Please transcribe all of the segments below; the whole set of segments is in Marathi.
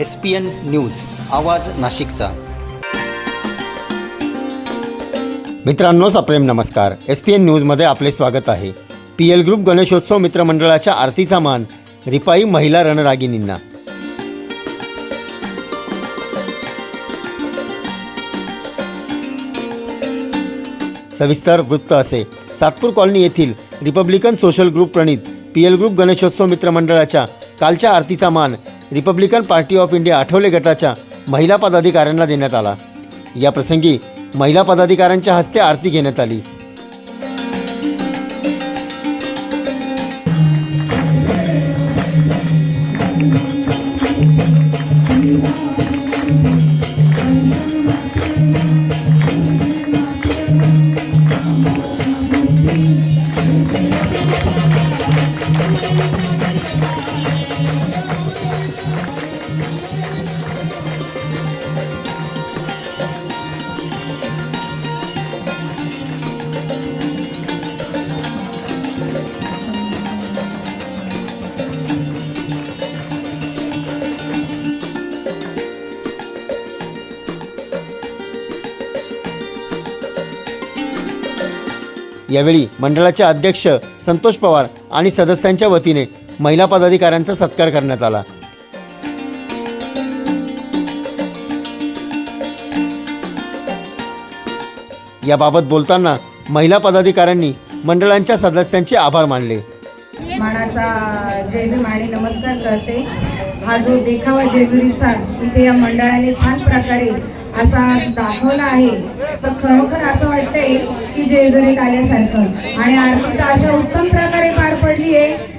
एस पी एन न्यूज आवाज नाशिकचा. मित्रांनो सप्रेम नमस्कार. एस पी एन न्यूजमध्ये आपले स्वागत आहे. पी एल ग्रुप गणेशोत्सव मित्रमंडळाच्या आरतीचा मान रिपाई महिला रणरागिणींना. सविस्तर वृत्त असे. सातपूर कॉलनी येथील रिपब्लिकन सोशल ग्रुप प्रणित पी एल ग्रुप गणेशोत्सव मित्रमंडळाच्या कालच्या आरतीचा मान Republican party of India Athawale गटाच्या महिला पदाधिकाऱ्यांना देण्यात आला. या प्रसंगी महिला पदाधिकाऱ्यांच्या हस्ते आरती घेण्यात आली. यावेळी मंडळाचे अध्यक्ष संतोष पवार आणि सदस्यांच्या वतीने महिला पदाधिकाऱ्यांचा सत्कार करण्यात आला. याबाबत बोलताना महिला पदाधिकाऱ्यांनी मंडळांच्या सदस्यांचे आभार मानले. मानाचा जय भीम नमस्कार करते. हा जो देखावा जेजुरीचा इथे या मंडळाने छान प्रकारे असा दाखवला आहे. तर खरोखर असं वाटतंय की जेजुरीत आल्यासारखं आणि आरतीचा अशा उत्तम प्रकारे पार पडली आहे.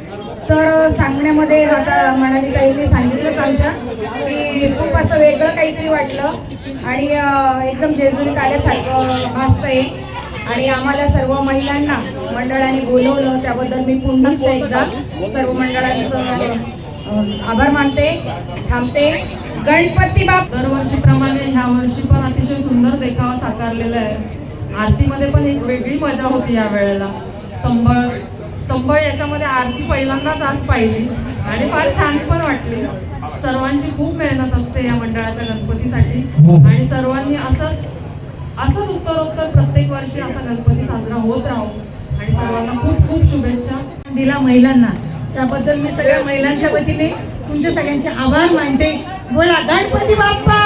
तर सांगण्यामध्ये आता म्हणाली ताईने सांगितलंच आमच्या की खूप असं वेगळं काहीतरी वाटलं. आणि एकदम जेजुरीत आल्यासारखं भासतंय. आणि आम्हाला सर्व महिलांना मंडळाने बोलवलं. त्याबद्दल मी पुन्हा एकदा सर्व मंडळांचं आभार मानते थांबते. गणपती बाप दरवर्षीप्रमाणे ह्या वर्षी पण अतिशय सुंदर देखावा साकारलेला आहे. आरतीमध्ये पण एक वेगळी मजा होती या वेळेला. संबळ संबळ याच्यामध्ये आरती पहिल्यांदाच आज पाहिली. आणि फार छान पण वाटली. सर्वांची खूप मेहनत असते या मंडळाच्या गणपतीसाठी. आणि सर्वांनी असंच असंच उत्तरोत्तर प्रत्येक वर्षी असा गणपती साजरा होत राहू. आणि सर्वांना खूप खूप शुभेच्छा. दिला महिलांना. त्याबद्दल मी सगळ्या महिलांच्या वतीने तुमच्या सगळ्यांचे आभार मानते. बोला गणपती बाप्पा!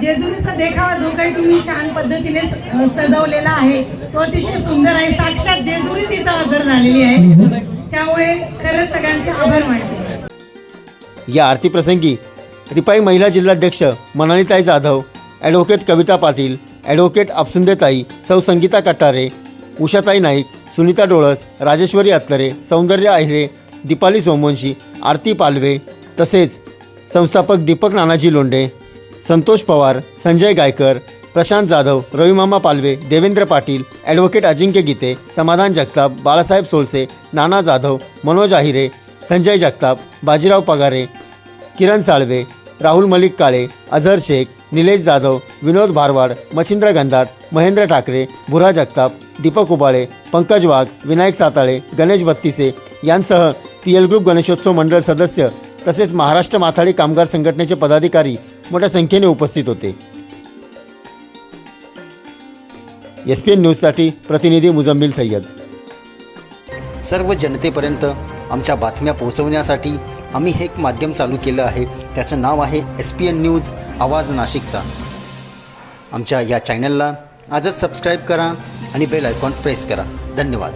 जेजुरीचा देखावा जो काही तुम्ही छान पद्धतीने सजवलेला आहे तो अतिशय सुंदर आहे. साक्षात जेजुरीच इथं हजर झालेली आहे. त्यामुळे खरंच सगळ्यांचे आभार मानते. या आरती प्रसंगी रिपाई महिला जिल्हाध्यक्ष मनालीताई जाधव ॲडव्होकेट कविता पाटील ॲडव्होकेट अपसुंदेताई सौ संगीता कटारे उषाताई नाईक सुनीता डोळस राजेश्वरी अत्तरे सौंदर्य आहिरे दीपाली सोमवंशी आरती पालवे तसेच संस्थापक दीपक नानाजी लोंढे संतोष पवार संजय गायकर प्रशांत जाधव रविमामा पालवे देवेंद्र पाटील ॲडव्होकेट अजिंक्य गीते समाधान जगताप बाळासाहेब सोलसे नाना जाधव मनोज आहिरे संजय जगताप बाजीराव पगारे किरण साळवे राहुल मलिक काळे अझर शेख निलेश जाधव विनोद भारवाड मच्छिंद्र गंधाट महेंद्र ठाकरे भुरा जगताप दीपक उबाळे पंकज वाघ विनायक साताळे गणेश बत्तीसे यांसह पी एल ग्रुप गणेशोत्सव मंडळ सदस्य तसेच महाराष्ट्र माथाडी कामगार संघटनेचे पदाधिकारी मोठ्या संख्येने उपस्थित होते. एस पी एन न्यूजसाठी प्रतिनिधी मुजम्मिल सय्यद. सर्व जनतेपर्यंत आमच्या बातम्या पोहोचवण्यासाठी आम्ही हे एक माध्यम चालू केलं आहे. त्याचं नाव आहे एस पी एन न्यूज आवाज नाशिकचा. आमच्या या चॅनलला आजच सबस्क्राईब करा आणि बेल आयकॉन प्रेस करा. धन्यवाद.